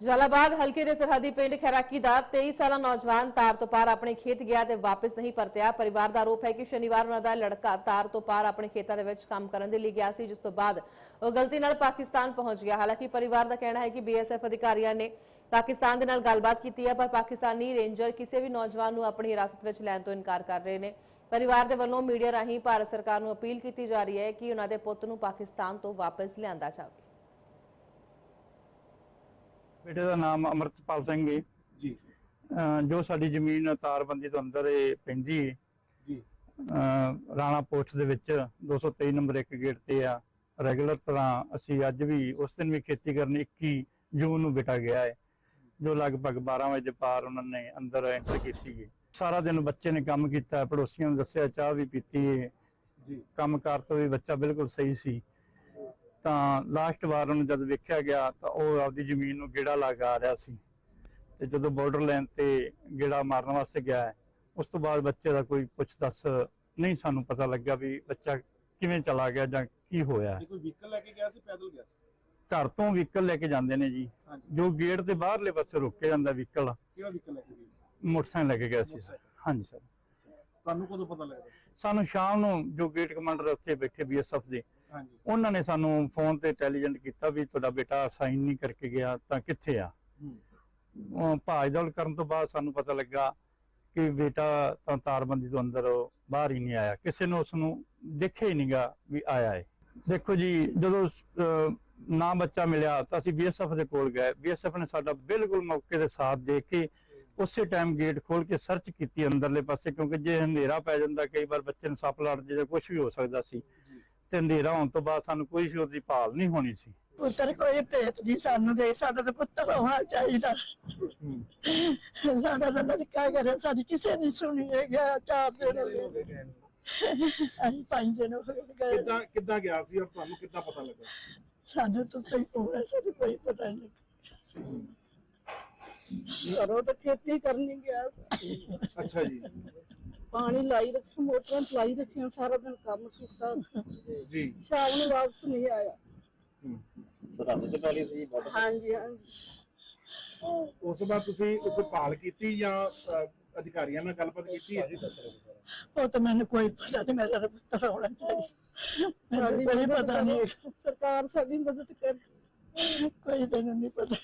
ਜਲਾਲਾਬਾਦ ਹਲਕੇ ਦੇ ਸਰਹੱਦੀ ਪਿੰਡ ਖੈਰਾਕੀ ਦਾ 23 ਸਾਲਾ ਨੌਜਵਾਨ ਤਾਰ ਤੋਂ ਪਾਰ ਆਪਣੇ ਖੇਤ ਗਿਆ ਤੇ ਵਾਪਸ ਨਹੀਂ ਪਰਤਿਆ। ਪਰਿਵਾਰ ਦਾ ਆਰੋਪ ਹੈ ਕਿ ਸ਼ਨੀਵਾਰ ਉਹਨਾਂ ਦਾ ਲੜਕਾ ਤਾਰ ਤੋਂ ਪਾਰ ਆਪਣੇ ਖੇਤਾਂ ਦੇ ਵਿੱਚ ਕੰਮ ਕਰਨ ਦੇ ਲਈ ਗਿਆ ਸੀ, ਜਿਸ ਤੋਂ ਬਾਅਦ ਉਹ ਗਲਤੀ ਨਾਲ ਪਾਕਿਸਤਾਨ ਪਹੁੰਚ ਗਿਆ। ਹਾਲਾਂਕਿ ਪਰਿਵਾਰ ਦਾ ਕਹਿਣਾ ਹੈ ਕਿ ਬੀਐਸਐਫ ਅਧਿਕਾਰੀਆਂ ਨੇ ਪਾਕਿਸਤਾਨ ਦੇ ਨਾਲ ਗੱਲਬਾਤ ਕੀਤੀ ਹੈ, ਪਰ ਪਾਕਿਸਤਾਨੀ ਰੇਂਜਰ ਕਿਸੇ ਵੀ ਨੌਜਵਾਨ ਨੂੰ ਆਪਣੀ ਹਿਰਾਸਤ ਵਿੱਚ ਲੈਣ ਤੋਂ ਇਨਕਾਰ ਕਰ ਰਹੇ ਨੇ। ਪਰਿਵਾਰ ਦੇ ਵੱਲੋਂ ਮੀਡੀਆ ਰਾਹੀਂ ਭਾਰਤ ਸਰਕਾਰ ਨੂੰ ਅਪੀਲ ਕੀਤੀ ਜਾ ਰਹੀ ਹੈ ਕਿ ਉਹਨਾਂ ਦੇ ਪੁੱਤ ਨੂੰ ਪਾਕਿਸਤਾਨ ਤੋਂ ਵਾਪਸ ਲਿਆਂਦਾ ਜਾਵੇ। ਬੇਟੇ ਦਾ ਨਾਮ ਅਮਰਤਪਾਲ ਸਿੰਘ ਹੈ ਜੀ। ਸਾਡੀ ਜ਼ਮੀਨ ਤਾਰਬੰਦੀ ਤੋਂ ਅੰਦਰ ਇਹ ਪੈਂਦੀ ਹੈ ਜੀ। ਰਾਣਾ ਪੋਸਟ ਦੇ ਵਿੱਚ 223 ਨੰਬਰ ਇੱਕ ਗੇਟ ਤੇ ਆ। ਰੈਗੂਲਰ ਤਰ੍ਹਾਂ ਅਸੀਂ ਅੱਜ ਵੀ ਉਸ ਦਿਨ ਵੀ ਖੇਤੀ ਕਰਨ 21 ਜੂਨ ਨੂੰ ਬੇਟਾ ਗਿਆ ਹੈ ਜੋ ਲਗਭਗ 12 ਵਜੇ ਪਾਰ ਉਹਨਾਂ ਨੇ ਅੰਦਰ ਐਂਟਰ ਕੀਤੀ ਹੈ ਸਾਰਾ ਦਿਨ ਬੱਚੇ ਨੇ ਕੰਮ ਕੀਤਾ ਪੜੋਸੀਆਂ ਨੂੰ ਦੱਸਿਆ ਚਾਹ ਵੀ ਪੀਤੀ ਹੈ ਜੀ। ਕੰਮਕਾਰ ਤੋਂ ਵੀ ਬੱਚਾ ਬਿਲਕੁਲ ਸਹੀ ਸੀ। ਤਾਂ ਲਾਸਟ ਵਾਰ ਉਹਨੂੰ ਜਦ ਵੇਖਿਆ ਗਿਆ ਤਾਂ ਉਹ ਆਪਦੀ ਜ਼ਮੀਨ ਨੂੰ ਗੇੜਾ ਲਗਾ ਰਿਹਾ ਸੀ। ਤੇ ਜਦੋਂ ਬਾਰਡਰ ਲਾਈਨ ਤੇ ਗੇੜਾ ਮਾਰਨ ਵਾਸਤੇ ਗਿਆ ਉਸ ਤੋਂ ਬਾਅਦ ਬੱਚੇ ਦਾ ਕੋਈ ਪੁੱਛ ਦੱਸ ਨਹੀਂ ਸਾਨੂੰ ਪਤਾ ਲੱਗਿਆ ਵੀ ਬੱਚਾ ਕਿਵੇਂ ਚਲਾ ਗਿਆ ਜਾਂ ਕੀ ਹੋਇਆ ਇਹ ਕੋਈ ਵਹੀਕਲ ਲੈ ਕੇ ਗਿਆ ਸੀ ਪੈਦਲ ਗਿਆ ਸੀ? ਘਰ ਤੋਂ ਵਹੀਕਲ ਲੈ ਕੇ ਜਾਂਦੇ ਨੇ ਜੀ। ਜੋ ਗੇਟ ਦੇ ਬਾਹਰਲੇ ਪਾਸੇ ਰੁਕੇ ਜਾਂਦਾ ਵਹੀਕਲ ਕਿਹੜਾ ਵਹੀਕਲ ਲੈ ਕੇ ਗਏ ਸੀ? ਮੋਟਰਸਾਈਕਲ ਲੈ ਕੇ ਗਿਆ ਸੀ। ਹਾਂਜੀ ਸਰ। ਤੁਹਾਨੂੰ ਕਦੋਂ ਪਤਾ ਲੱਗਦਾ ਸਾਨੂੰ ਸ਼ਾਮ ਨੂੰ ਜੋ ਗੇਟ ਕਮਾਂਡਰ ਉੱਥੇ ਬੈਠੇ ਬੀਐਸਐਫ ਦੇ। ਉਹਨਾਂ ਨੇ ਸਾਨੂੰ ਫੋਨ ਤੇ ਇੰਟੈਲੀਜੈਂਟ ਕੀਤਾ ਵੀ ਤੁਹਾਡਾ ਬੇਟਾ ਸਾਈਨ ਨਹੀਂ ਕਰਕੇ ਗਿਆ ਤਾਂ ਕਿੱਥੇ ਆ? ਹੂੰ। ਉਹ ਭਾਜ ਦੌੜ ਕਰਨ ਤੋਂ ਬਾਅਦ ਸਾਨੂੰ ਪਤਾ ਲੱਗਾ ਕਿ ਬੇਟਾ ਤਾਂ ਤਾਰਬੰਦੀ ਤੋਂ ਅੰਦਰ ਬਾਹਰ ਹੀ ਨਹੀਂ ਆਇਆ। ਕਿਸੇ ਨੇ ਉਸ ਨੂੰ ਦੇਖਿਆ ਹੀ ਨਹੀਂਗਾ ਵੀ ਆਇਆ ਹੈ ਦੇਖੋ ਜੀ ਜਦੋਂ ਨਾ ਬੱਚਾ ਮਿਲਿਆ ਤਾਂ ਅਸੀਂ ਬੀਐਸਐਫ ਦੇ ਕੋਲ ਗਏ। ਬੀਐਸਐਫ ਨੇ ਸਾਡਾ ਬਿਲਕੁਲ ਮੌਕੇ ਦੇ ਸਾਥ ਦੇ ਕੇ ਉਸੇ ਟਾਈਮ ਗੇਟ ਖੋਲ ਕੇ ਸਰਚ ਕੀਤੀ ਅੰਦਰਲੇ ਪਾਸੇ ਕਿਉਂਕਿ ਜੇ ਹਨੇਰਾ ਪੈ ਜਾਂਦਾ ਕਈ ਵਾਰ ਬੱਚੇ ਨੂੰ ਸੱਪ ਲੜ ਜੇ ਕੁਝ ਵੀ ਹੋ ਸਕਦਾ ਸੀ। ਤੇ ਹਨੇਰਾ ਹੋਣ ਤੋਂ ਬਾਅਦ ਸਾਨੂੰ ਕੋਈ ਸ਼ੋਰ ਦੀ ਭਾਲ ਨਹੀਂ ਹੋਣੀ ਸੀ। ਪੁੱਤਰ ਕੋਈ ਭੇਤ ਨਹੀਂ ਸਾਨੂੰ ਦੇ ਸਾਡਾ ਤਾਂ ਪੁੱਤਰ ਹੋਣਾ ਚਾਹੀਦਾ। ਸਾਡਾ ਤਾਂ ਲੜਕਾ ਕਰੇ ਸਾਡੀ ਕਿਸੇ ਨੇ ਸੁਣੀ ਹੈ ਗਿਆ ਚਾਰ ਦਿਨ ਹੋ ਗਏ ਅਸੀਂ ਪੰਜ ਦਿਨ ਹੋ ਗਏ। ਕਿੱਦਾਂ ਕਿੱਦਾਂ ਗਿਆ ਸੀ ਔਰ ਤੁਹਾਨੂੰ ਕਿੱਦਾਂ ਪਤਾ ਲੱਗਾ? ਸਾਨੂੰ ਤਾਂ ਕੋਈ ਪੂਰਾ ਸਾਨੂੰ ਕੋਈ ਪਤਾ ਨਹੀਂ ਘਰੋਂ ਤਾਂ ਖੇਤੀ ਕਰਨੀ ਗਿਆ। ਸੀ। ਅੱਛਾ ਜੀ। ਪਾਣੀ ਲਾਈ ਰੱਖਿਆ ਮੋਟਰਾਂ ਚਲਾਈ ਰੱਖੀਆਂ ਸਾਰਾ ਦਿਨ ਕੰਮ ਕੀਤਾ। ਜੀ। ਸ਼ਾਮ ਨੂੰ ਵਾਪਸ ਨਹੀਂ ਆਇਆ। ਸਰਹੱਦ ਤੇ ਪੈਲੀ ਸੀ ਬਹੁਤ ਹਾਂਜੀ ਹਾਂਜੀ। ਉਸ ਤੋਂ ਬਾਅਦ ਤੁਸੀਂ ਕੋਈ ਭਾਲ ਕੀਤੀ ਜਾਂ ਅਧਿਕਾਰੀਆਂ ਨਾਲ ਗੱਲਬਾਤ ਕੀਤੀ? ਹੈ ਉਹ ਤਾਂ ਮੈਨੂੰ ਕੋਈ ਪਤਾ ਨਹੀਂ ਮੇਰਾ ਤਾਂ ਪੁੱਤਰ ਹੋਣਾ ਚਾਹੀਦਾ। ਮੈਨੂੰ ਕੋਈ ਪਤਾ ਨਹੀਂ। ਸਰਕਾਰ ਸਾਡੀ ਮਦਦ ਕਰ। ਕੋਈ ਤੈਨੂੰ ਨਹੀਂ ਪਤਾ।